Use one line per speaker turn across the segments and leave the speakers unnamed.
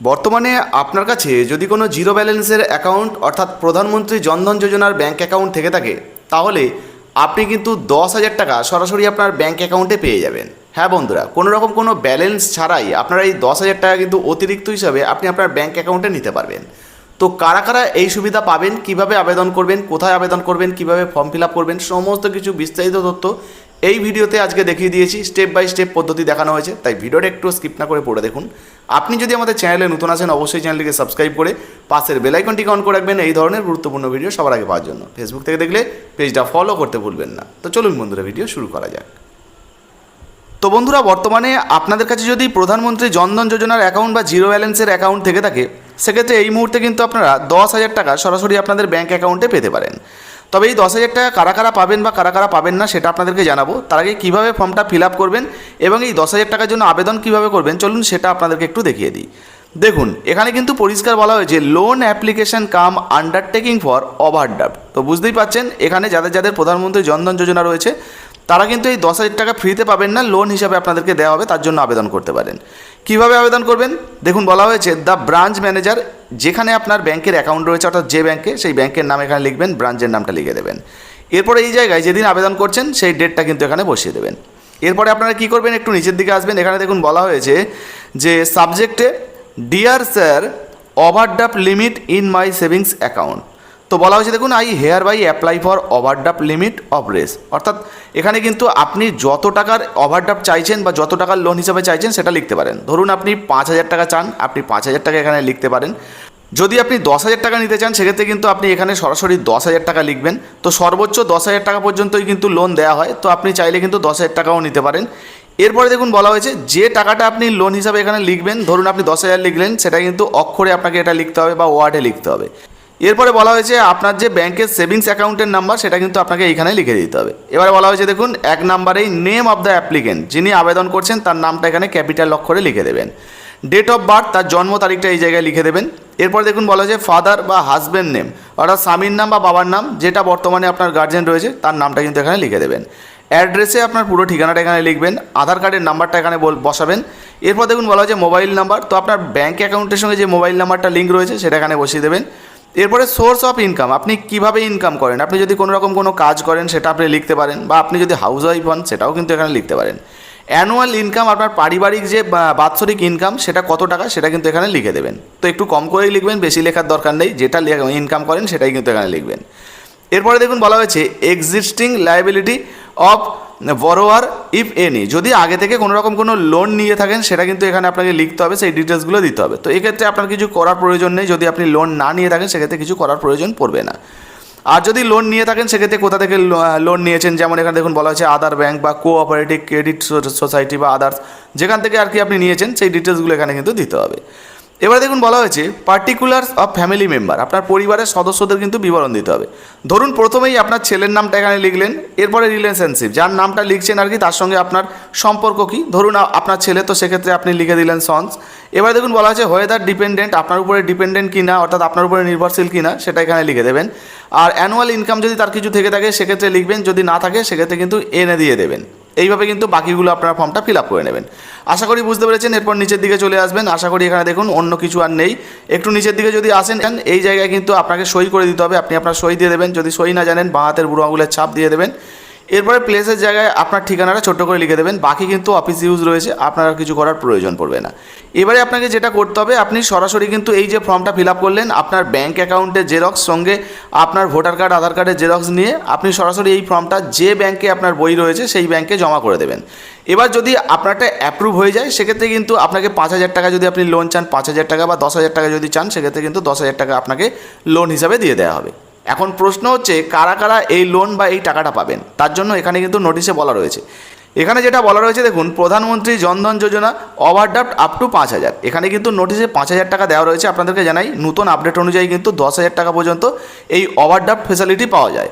বর্তমানে আপনার কাছে যদি কোনো জিরো ব্যালেন্সের অ্যাকাউন্ট অর্থাৎ প্রধানমন্ত্রী জনধন যোজনার ব্যাঙ্ক অ্যাকাউন্ট থেকে থাকে, তাহলে আপনি কিন্তু দশ হাজার টাকা সরাসরি আপনার ব্যাঙ্ক অ্যাকাউন্টে পেয়ে যাবেন। হ্যাঁ বন্ধুরা, কোনো রকম কোনো ব্যালেন্স ছাড়াই আপনারা এই দশ হাজার টাকা কিন্তু অতিরিক্ত হিসাবে আপনি আপনার ব্যাঙ্ক অ্যাকাউন্টে নিতে পারবেন। তো কারা কারা এই সুবিধা পাবেন, কীভাবে আবেদন করবেন, কোথায় আবেদন করবেন, কীভাবে ফর্ম ফিল আপ করবেন, সমস্ত কিছু বিস্তারিত তথ্য এই ভিডিওতে আজকে দেখিয়ে দিয়েছি স্টেপ বাই স্টেপ পদ্ধতি দেখানো হয়েছে, তাই ভিডিওটা একটু স্কিপ না করে পড়ে দেখুন। আপনি যদি আমাদের চ্যানেলে নতুন আসেন অবশ্যই চ্যানেলটিকে সাবস্ক্রাইব করে পাশের বেলাইকনটিকে অন করে রাখবেন। এই ধরনের গুরুত্বপূর্ণ ভিডিও সবার আগে পাওয়ার জন্য। ফেসবুক থেকে দেখলে পেজটা ফলো করতে ভুলবেন না। তো চলুন বন্ধুরা ভিডিও শুরু করা যাক। তো বন্ধুরা, বর্তমানে আপনাদের কাছে যদি প্রধানমন্ত্রী জনধন যোজনার অ্যাকাউন্ট বা জিরো ব্যালেন্সের অ্যাকাউন্ট থেকে থাকে, সেক্ষেত্রে এই মুহূর্তে কিন্তু আপনারা দশ হাজার টাকা সরাসরি আপনাদের ব্যাঙ্ক অ্যাকাউন্টে পেতে পারেন। তবে এই দশ হাজার টাকা কারা কারা পাবেন বা কারা কারা পাবেন না সেটা আপনাদেরকে জানাব। তার আগে কীভাবে ফর্মটা ফিল আপ করবেন এবং এই দশ হাজার টাকার জন্য আবেদন কীভাবে করবেন, চলুন সেটা আপনাদেরকে একটু দেখিয়ে দিই। দেখুন, এখানে কিন্তু পরিষ্কার বলা হয়েছে loan application cum undertaking for overdraft তো বুঝতেই পাচ্ছেন, এখানে যাদের যাদের প্রধানমন্ত্রী জনধন যোজনা রয়েছে তারা কিন্তু এই দশ হাজার টাকা ফ্রিতে পাবেন না লোন হিসাবে আপনাদেরকে দেওয়া হবে, তার জন্য আবেদন করতে পারেন। কীভাবে আবেদন করবেন? দেখুন, বলা হয়েছে দ্য ব্রাঞ্চ ম্যানেজার যেখানে আপনার ব্যাংকের অ্যাকাউন্ট রয়েছে, অর্থাৎ যে ব্যাংকে, সেই ব্যাংকের নাম এখানে লিখবেন ব্রাঞ্চের নামটা লিখে দেবেন। এরপরে এই জায়গায় যেদিন আবেদন করছেন, সেই ডেটটা কিন্তু এখানে বসিয়ে দেবেন। এরপরে আপনারা কী করবেন? একটু নিচের দিকে আসবেন, এখানে দেখুন বলা হয়েছে যে সাবজেক্টে dear sir overdraft limit in my savings account তো বলা হয়েছে, দেখুন I hereby apply for overdraft limit of Rs অর্থাৎ এখানে কিন্তু আপনি যত টাকার ওভারড্রাফট চাইছেন বা যত টাকার লোন হিসাবে চাইছেন, সেটা লিখতে পারেন। ধরুন, আপনি পাঁচ হাজার টাকা চান, আপনি পাঁচ হাজার টাকা এখানে লিখতে পারেন। যদি আপনি দশ হাজার টাকা নিতে চান, সেক্ষেত্রে কিন্তু আপনি এখানে সরাসরি দশ হাজার টাকা লিখবেন। তো সর্বোচ্চ দশ হাজার টাকা পর্যন্তই কিন্তু লোন দেওয়া হয়, তো আপনি চাইলে কিন্তু দশ হাজার টাকাও নিতে পারেন। এরপরে দেখুন, বলা হয়েছে, যে টাকাটা আপনি লোন হিসাবে এখানে লিখবেন, ধরুন, আপনি দশ হাজার লিখলেন, সেটা কিন্তু অক্ষরে আপনাকে এটা লিখতে হবে বা ওয়ার্ডে লিখতে হবে। এরপরে বলা হয়েছে আপনার যে ব্যাংকের সেভিংস অ্যাকাউন্টের নাম্বার, সেটা কিন্তু আপনাকে এইখানে লিখে দিতে হবে। এবারে বলা হয়েছে, দেখুন, এক নাম্বারেই নেম অফ দ্য অ্যাপ্লিকেন্ট, যিনি আবেদন করছেন, তার নামটা এখানে ক্যাপিটাল অক্ষরে লিখে দেবেন। ডেট অফ বার্থ, তার জন্ম তারিখটা এই জায়গায় লিখে দেবেন। এরপর দেখুন, বলা হয়েছে, ফাদার বা হাজব্যান্ড নেম, অর্থাৎ স্বামীর নাম বা বাবার নাম, যেটা বর্তমানে আপনার গার্জেন রয়েছে, তার নামটা কিন্তু এখানে লিখে দেবেন। অ্যাড্রেসে আপনার পুরো ঠিকানাটা এখানে লিখবেন, আধার কার্ডের নাম্বারটা এখানে বসাবেন। এরপর দেখুন, বলা হয়েছে, মোবাইল নাম্বার, তো আপনার ব্যাঙ্ক অ্যাকাউন্টের সঙ্গে যে মোবাইল নাম্বারটা লিঙ্ক রয়েছে, সেটা এখানে বসিয়ে দেবেন। এরপরে সোর্স অফ ইনকাম আপনি কীভাবে ইনকাম করেন? আপনি যদি কোনো রকম কোনো কাজ করেন, সেটা আপনি লিখতে পারেন, বা আপনি যদি হাউস ওয়াইফ হন, সেটাও কিন্তু এখানে লিখতে পারেন। অ্যানুয়াল ইনকাম আপনার পারিবারিক যে বাৎসরিক ইনকাম সেটা কত টাকা, সেটা কিন্তু এখানে লিখে দেবেন। তো একটু কম করেই লিখবেন, বেশি লেখার দরকার নেই, যেটা ইনকাম করেন, সেটাই কিন্তু এখানে লিখবেন। এরপরে দেখুন বলা হয়েছে existing liability of borrower if any যদি আগে থেকে কোনো রকম কোনো লোন নিয়ে থাকেন, সেটা কিন্তু এখানে আপনাকে লিখতে হবে, সেই ডিটেলসগুলো দিতে হবে। তো এক্ষেত্রে আপনার কিছু করার প্রয়োজন নেই, যদি আপনি লোন না নিয়ে থাকেন, সেক্ষেত্রে কিছু করার প্রয়োজন পড়বে না। আর যদি লোন নিয়ে থাকেন, সেক্ষেত্রে কোথা থেকে লোন নিয়েছেন? যেমন এখানে দেখুন বলা হয়েছে আদার ব্যাংক বা কোঅপারেটিভ ক্রেডিট সোসাইটি বা আদার্স যেখান থেকে আর কি আপনি নিয়েছেন, সেই ডিটেলসগুলো এখানে কিন্তু দিতে হবে। এবার দেখুন বলা হয়েছে পার্টিকুলার্স অফ ফ্যামিলি মেম্বার আপনার পরিবারের সদস্যদের কিন্তু বিবরণ দিতে হবে। ধরুন প্রথমেই আপনার ছেলের নামটা এখানে লিখলেন, এরপরে রিলেশনশিপ যার নামটা লিখছেন আর কি, তার সঙ্গে আপনার সম্পর্ক কি। ধরুন আপনার ছেলে তো সেক্ষেত্রে আপনি লিখে দিলেন সন্স এবার দেখুন বলা হয়েছে ওয়েদার ডিপেন্ডেন্ট আপনার উপরে ডিপেন্ডেন্ট কিনা, অর্থাৎ আপনার উপরে নির্ভরশীল কিনা, সেটা এখানে লিখে দেবেন। আর অ্যানুয়াল ইনকাম যদি তার কিছু থেকে থাকে, সেক্ষেত্রে লিখবেন, যদি না থাকে, সেক্ষেত্রে কিন্তু এনে দিয়ে দেবেন। এইভাবে কিন্তু বাকিগুলো আপনারা ফর্মটা ফিল আপ করে নেবেন। আশা করি বুঝতে পেরেছেন, এরপর নিচের দিকে চলে আসবেন। আশা করি এখানে দেখুন, অন্য কিছু আর নেই। একটু নিচের দিকে যদি আসেন এই জায়গায় কিন্তু আপনাকে সই করে দিতে হবে। আপনি আপনার সই দিয়ে দেবেন। যদি সই না জানেন, বাঁ হাতের বুড়ো আঙুলের ছাপ দিয়ে দেবেন। এরপরে প্লেসের জায়গায় আপনার ঠিকানাটা ছোট্ট করে লিখে দেবেন। বাকি কিন্তু অফিস ইউজ রয়েছে, আপনার কিছু করার প্রয়োজন পড়বে না। এবারে আপনাকে যেটা করতে হবে, আপনি সরাসরি কিন্তু এই যে ফর্মটা ফিল আপ করলেন, আপনার ব্যাঙ্ক অ্যাকাউন্টের জেরক্স সঙ্গে আপনার ভোটার কার্ড আধার কার্ডের জেরক্স নিয়ে আপনি সরাসরি এই ফর্মটা যে ব্যাংকে আপনার বই রয়েছে, সেই ব্যাংকে জমা করে দেবেন। এবার যদি আপনারটা অ্যাপ্রুভ হয়ে যায়, সেক্ষেত্রে কিন্তু আপনাকে পাঁচ হাজার টাকা যদি আপনি লোন চান, পাঁচ হাজার টাকা বা দশ হাজার টাকা যদি চান, সেক্ষেত্রে কিন্তু দশ হাজার টাকা আপনাকে লোন হিসাবে দিয়ে দেওয়া হবে। এখন প্রশ্ন হচ্ছে কারা কারা এই লোন বা এই টাকাটা পাবেন? তার জন্য এখানে কিন্তু নোটিশে বলা রয়েছে। এখানে যেটা বলা রয়েছে, দেখুন, Pradhan Mantri Jan Dhan Yojana overdraft up to পাঁচ হাজার। এখানে কিন্তু নোটিশে পাঁচ হাজার টাকা দেওয়া রয়েছে, আপনাদেরকে জানাই, নতুন আপডেট অনুযায়ী কিন্তু দশ হাজার টাকা পর্যন্ত এই ওভারড্রাফট ফেসিলিটি পাওয়া যায়।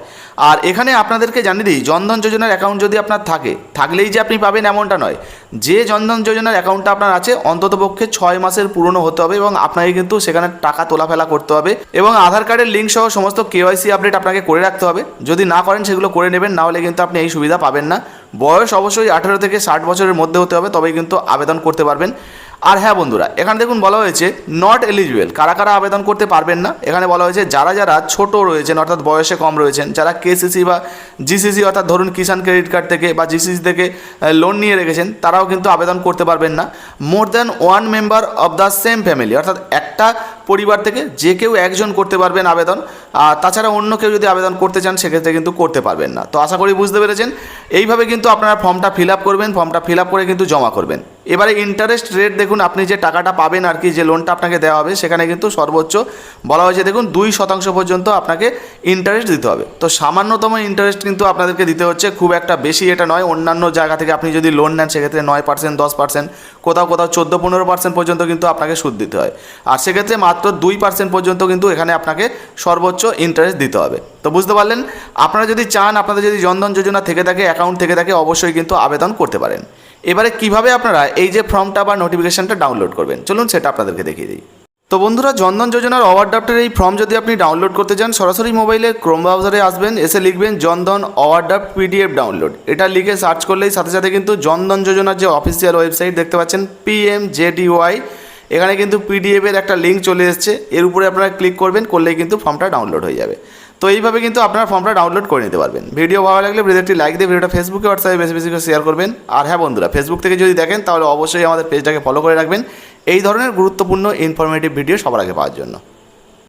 আর এখানে আপনাদেরকে জানিয়ে দিই জনধন যোজনার অ্যাকাউন্ট যদি আপনার থাকে, থাকলেই যে আপনি পাবেন এমনটা নয়। যে জনধন যোজনার অ্যাকাউন্টটা আপনার আছে, অন্ততপক্ষে ছয় মাসের পুরনো হতে হবে এবং আপনাকে কিন্তু সেখানে টাকা তোলাফেলা করতে হবে এবং আধার কার্ডের লিঙ্ক সহ সমস্ত কেওয়াইসি আপডেট আপনাকে করে রাখতে হবে। যদি না করেন, সেগুলো করে নেবেন, না হলে কিন্তু আপনি এই সুবিধা পাবেন না। বয়স অবশ্যই আঠেরো থেকে ষাট বছরের মধ্যে হতে হবে, তবেই কিন্তু আবেদন করতে পারবেন। আর হ্যাঁ বন্ধুরা, এখানে দেখুন বলা হয়েছে নট এলিজিবল কারা কারা আবেদন করতে পারবেন না? এখানে বলা হয়েছে, যারা যারা ছোট রয়েছেন, অর্থাৎ বয়সে কম রয়েছেন, যারা কেসিসি বা জিসিসি অর্থাৎ ধরুন কিষাণ ক্রেডিট কার্ড থেকে বা জিসিসি থেকে লোন নিয়ে রেখেছেন, তারাও কিন্তু আবেদন করতে পারবেন না। More than one member of the same family অর্থাৎ একটা পরিবার থেকে যে কেউ একজন করতে পারবেন আবেদন, আর তাছাড়া অন্য কেউ যদি আবেদন করতে চান, সেক্ষেত্রে কিন্তু করতে পারবেন না। তো আশা করি বুঝতে পেরেছেন। এইভাবে কিন্তু আপনারা ফর্মটা ফিল আপ করবেন, ফর্মটা ফিল আপ করে কিন্তু জমা করবেন। এবারে ইন্টারেস্ট রেট দেখুন, আপনি যে টাকাটা পাবেন আর কি, যে লোনটা আপনাকে দেওয়া হবে, সেখানে কিন্তু সর্বোচ্চ বলা হয়েছে, দেখুন, দুই শতাংশ পর্যন্ত আপনাকে ইন্টারেস্ট দিতে হবে। তো সামান্যতম ইন্টারেস্ট কিন্তু আপনাদেরকে দিতে হচ্ছে, খুব একটা বেশি এটা নয়। অন্যান্য জায়গা থেকে আপনি যদি লোন নেন, সেক্ষেত্রে নয় পার্সেন্ট দশ পার্সেন্ট কোথাও কোথাও চোদ্দ পনেরো পার্সেন্ট পর্যন্ত কিন্তু আপনাকে সুদ দিতে হয়। আর সেক্ষেত্রে মাত্র দুই পার্সেন্ট পর্যন্ত কিন্তু এখানে আপনাকে সর্বোচ্চ ইন্টারেস্ট দিতে হবে। তো বুঝতে পারলেন? আপনারা যদি চান, আপনাদের যদি জনধন যোজনা থেকে থাকে অ্যাকাউন্ট থেকে থাকে, অবশ্যই কিন্তু আবেদন করতে পারেন। এবারে কীভাবে আপনারা এই যে ফর্মটা বা নোটিফিকেশানটা ডাউনলোড করবেন? চলুন সেটা আপনাদেরকে দেখিয়ে দিই। তো বন্ধুরা, জনধন যোজনার ওভারড্রাফটের এই ফর্ম যদি আপনি ডাউনলোড করতে চান, সরাসরি মোবাইলে ক্রোম ব্রাউজারে আসবেন, এসে লিখবেন জনধন ওভারড্রাফট পিডিএফ ডাউনলোড এটা লিখে সার্চ করলেই সাথে সাথে কিন্তু জনধন যোজনার যে অফিসিয়াল ওয়েবসাইট দেখতে পাচ্ছেন পিএম জেডিওয়াই এখানে কিন্তু পিডিএফের একটা লিঙ্ক চলে এসছে। এর উপরে আপনারা ক্লিক করবেন, করলেই কিন্তু ফর্মটা ডাউনলোড হয়ে যাবে। তো এইভাবে কিন্তু আপনার ফর্মটা ডাউনলোড করে নিতে পারবেন। ভিডিও ভালো লাগলে ভিডিও একটি লাইক দিয়ে ভিডিওটা ফেসবুকে হোয়াটসঅ্যাপে বেশি বেশি করে শেয়ার করবেন। আর হ্যাঁ বন্ধুরা ফেসবুক থেকে যদি দেখেন, তাহলে অবশ্যই আমাদের পেজটাকে ফলো করে রাখবেন। এই ধরনের গুরুত্বপূর্ণ ইনফরমেটিভ ভিডিও সবার আগে পাওয়ার জন্য।